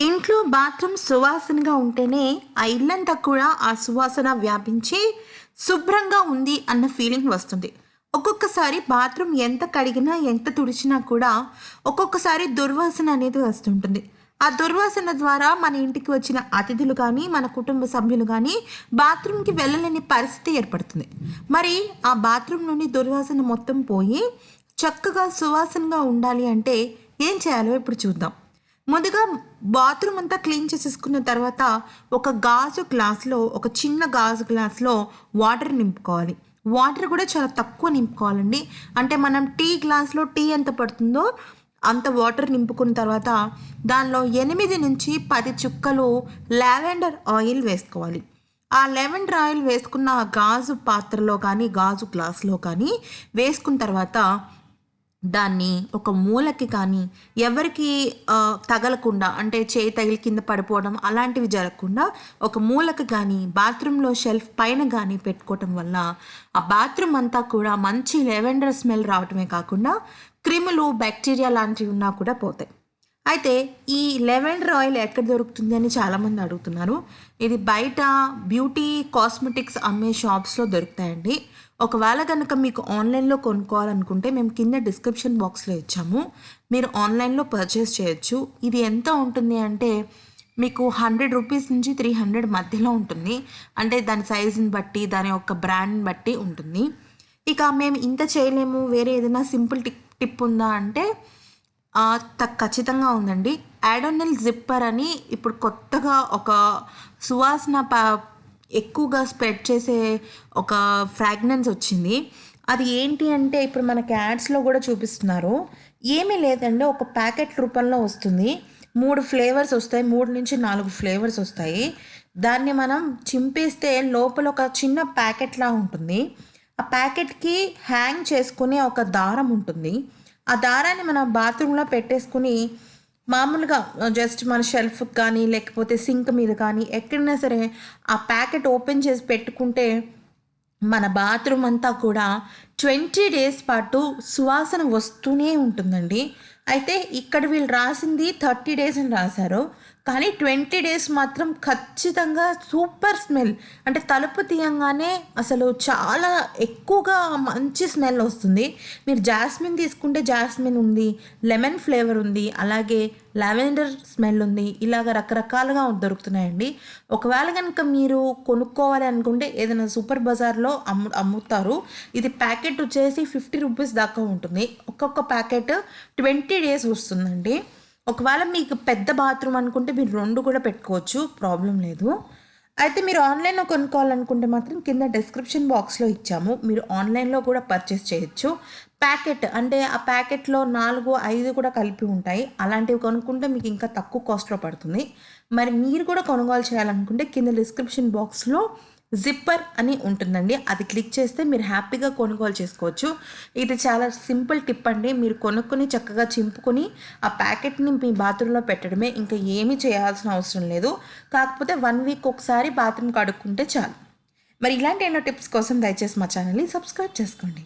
ఇంట్లో బాత్రూమ్ సువాసనగా ఉంటేనే ఆ ఇల్లంతా కూడా ఆ సువాసన వ్యాపించి శుభ్రంగా ఉంది అన్న ఫీలింగ్ వస్తుంది. ఒక్కొక్కసారి బాత్రూమ్ ఎంత కడిగినా ఎంత తుడిచినా కూడా ఒక్కొక్కసారి దుర్వాసన అనేది వస్తుంటుంది ఆ దుర్వాసన ద్వారా మన ఇంటికి వచ్చిన అతిథులు కానీ మన కుటుంబ సభ్యులు కానీ బాత్రూమ్కి వెళ్ళలేని పరిస్థితి ఏర్పడుతుంది. మరి ఆ బాత్రూమ్ నుండి దుర్వాసన మొత్తం పోయి చక్కగా సువాసనగా ఉండాలి అంటే ఏం చేయాలో ఇప్పుడు చూద్దాం. ముందుగా బాత్రూమ్ అంతా క్లీన్ చేసేసుకున్న తర్వాత ఒక గాజు గ్లాస్లో ఒక చిన్న గాజు గ్లాస్లో వాటర్ నింపుకోవాలి. వాటర్ కూడా చాలా తక్కువ నింపుకోవాలండి. అంటే మనం టీ గ్లాస్లో టీ ఎంత పడుతుందో అంత వాటర్ నింపుకున్న తర్వాత దానిలో ఎనిమిది నుంచి పది చుక్కలు లావెండర్ ఆయిల్ వేసుకోవాలి. ఆ లెవెండర్ ఆయిల్ వేసుకున్న గాజు పాత్రలో కానీ గాజు గ్లాస్లో కానీ వేసుకున్న తర్వాత దాన్ని ఒక మూలకి కానీ ఎవరికి తగలకుండా అంటే చేయి తగిలి కింద పడిపోవడం అలాంటివి జరగకుండా ఒక మూలకి కానీ బాత్రూంలో షెల్ఫ్ పైన కానీ పెట్టుకోవటం వల్ల ఆ బాత్రూమ్ అంతా కూడా మంచి లెవెండర్ స్మెల్ రావటమే కాకుండా క్రిములు బ్యాక్టీరియా లాంటివి ఉన్నా కూడా పోతాయి. అయితే ఈ లెవెండర్ ఆయిల్ ఎక్కడ దొరుకుతుంది అని చాలామంది అడుగుతున్నారు. ఇది బయట బ్యూటీ కాస్మెటిక్స్ అమ్మే షాప్స్లో దొరుకుతాయండి. ఒకవేళ కనుక మీకు ఆన్లైన్లో కొనుక్కోవాలనుకుంటే మేము కింద డిస్క్రిప్షన్ బాక్స్లో ఇచ్చాము. మీరు ఆన్లైన్లో పర్చేస్ చేయొచ్చు. ఇది ఎంత ఉంటుంది అంటే మీకు హండ్రెడ్ రూపీస్ నుంచి త్రీ హండ్రెడ్ మధ్యలో ఉంటుంది. అంటే దాని సైజుని బట్టి దాని యొక్క బ్రాండ్ని బట్టి ఉంటుంది. ఇక మేము ఇంత చేయలేము. వేరే ఏదైనా సింపుల్ టిప్ టిప్ ఉందా అంటే ఖచ్చితంగా ఉందండి. యాడోనిల్ జిప్పర్ అని ఇప్పుడు కొత్తగా ఒక సువాసన ప ఎక్కువగా స్ప్రెడ్ చేసే ఒక ఫ్రాగ్నెన్స్ వచ్చింది. అది ఏంటి అంటే ఇప్పుడు మనకి యాడ్స్లో కూడా చూపిస్తున్నారు. ఏమీ లేదండి ఒక ప్యాకెట్ రూపంలో వస్తుంది. మూడు ఫ్లేవర్స్ వస్తాయి మూడు నుంచి నాలుగు ఫ్లేవర్స్ వస్తాయి. దాన్ని మనం చింపేస్తే లోపల ఒక చిన్న ప్యాకెట్లా ఉంటుంది. ఆ ప్యాకెట్కి హ్యాంగ్ చేసుకునే ఒక దారం ఉంటుంది. ఆ దారాన్ని మనం బాత్రూంలో పెట్టేసుకుని మామూలుగా జస్ట్ మన షెల్ఫ్ కానీ లేకపోతే సింక్ మీద కానీ ఎక్కడైనా సరే ఆ ప్యాకెట్ ఓపెన్ చేసి పెట్టుకుంటే మన బాత్రూమ్ అంతా కూడా ట్వంటీ డేస్ పాటు సువాసన వస్తూనే ఉంటుందండి. అయితే ఇక్కడ వీళ్ళు రాసింది థర్టీ డేస్ అని రాశారు. కానీ ట్వంటీ డేస్ మాత్రం ఖచ్చితంగా సూపర్ స్మెల్. అంటే తలుపు తీయంగానే అసలు చాలా ఎక్కువగా మంచి స్మెల్ వస్తుంది. మీరు జాస్మిన్ తీసుకుంటే జాస్మిన్ ఉంది లెమన్ ఫ్లేవర్ ఉంది అలాగే లావెండర్ స్మెల్ ఉంది ఇలాగ రకరకాలుగా దొరుకుతున్నాయండి. ఒకవేళ కనుక మీరు కొనుక్కోవాలి అనుకుంటే ఏదైనా సూపర్ బజార్లో అమ్ము అమ్ముతారు. ఇది ప్యాకెట్ వచ్చేసి ఫిఫ్టీ రూపీస్ దాకా ఉంటుంది. ఒక్కొక్క ప్యాకెట్ ట్వంటీ డేస్ వస్తుందండి. ఒకవేళ మీకు పెద్ద బాత్రూమ్ అనుకుంటే మీరు రెండు కూడా పెట్టుకోవచ్చు ప్రాబ్లం లేదు. అయితే మీరు ఆన్లైన్లో కొనుక్కోవాలనుకుంటే మాత్రం కింద డిస్క్రిప్షన్ బాక్స్లో ఇచ్చాము. మీరు ఆన్లైన్లో కూడా పర్చేస్ చేయొచ్చు. ప్యాకెట్ అంటే ఆ ప్యాకెట్లో నాలుగు ఐదు కూడా కలిపి ఉంటాయి. అలాంటివి కొనుక్కుంటే మీకు ఇంకా తక్కువ కాస్ట్లో పడుతుంది. మరి మీరు కూడా కొనుగోలు చేయాలనుకుంటే కింద డిస్క్రిప్షన్ బాక్స్లో జిప్పర్ అని ఉంటుందండి. అది క్లిక్ చేస్తే మీరు హ్యాపీగా కొనుగోలు చేసుకోవచ్చు. ఇది చాలా సింపుల్ టిప్ అండి. మీరు కొనుక్కొని చక్కగా చింపుకొని ఆ ప్యాకెట్ని మీ బాత్రూంలో పెట్టడమే. ఇంకా ఏమీ చేయాల్సిన అవసరం లేదు. కాకపోతే వన్ వీక్ ఒకసారి బాత్రూమ్ కడుక్కుంటే చాలు. మరి ఇలాంటి ఎన్నో టిప్స్ కోసం దయచేసి మా ఛానల్ని సబ్స్క్రైబ్ చేసుకోండి.